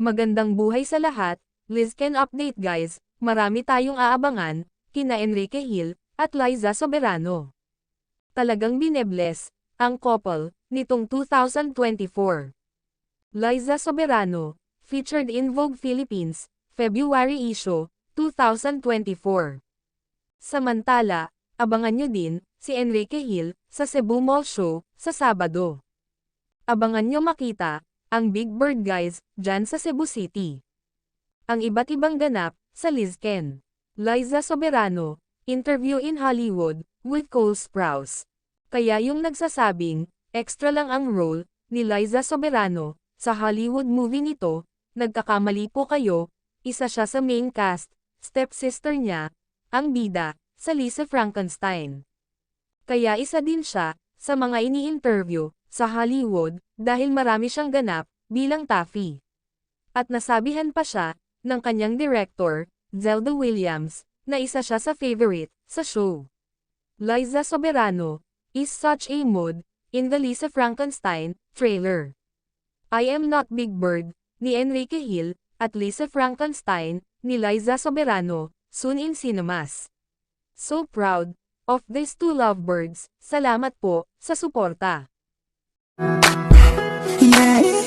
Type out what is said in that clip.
Magandang buhay sa lahat, Liz Ken update guys, marami tayong aabangan, kina Enrique Hill, at Liza Soberano. Talagang binebless, ang couple, nitong 2024. Liza Soberano, featured in Vogue Philippines, February issue, 2024. Samantala, abangan nyo din, si Enrique Hill, sa Cebu Mall Show, sa Sabado. Abangan nyo makita, ang Big Bird guys, dyan sa Cebu City. Ang iba't ibang ganap, sa Liz Ken. Liza Soberano, interview in Hollywood, with Cole Sprouse. Kaya yung nagsasabing, extra lang ang role, ni Liza Soberano, sa Hollywood movie nito, nagkakamali po kayo, isa siya sa main cast, stepsister niya, ang bida, sa Lisa Frankenstein. Kaya isa din siya, sa mga ini-interview, sa Hollywood, dahil marami siyang ganap, bilang Taffy. At nasabihan pa siya, ng kanyang director, Zelda Williams, na isa siya sa favorite, sa show. Liza Soberano, is such a mood, in the Lisa Frankenstein, trailer. I Am Not Big Bird, ni Enrique Hill, at Lisa Frankenstein, ni Liza Soberano, soon in cinemas. So proud, of these two lovebirds, salamat po, sa suporta. Yeah,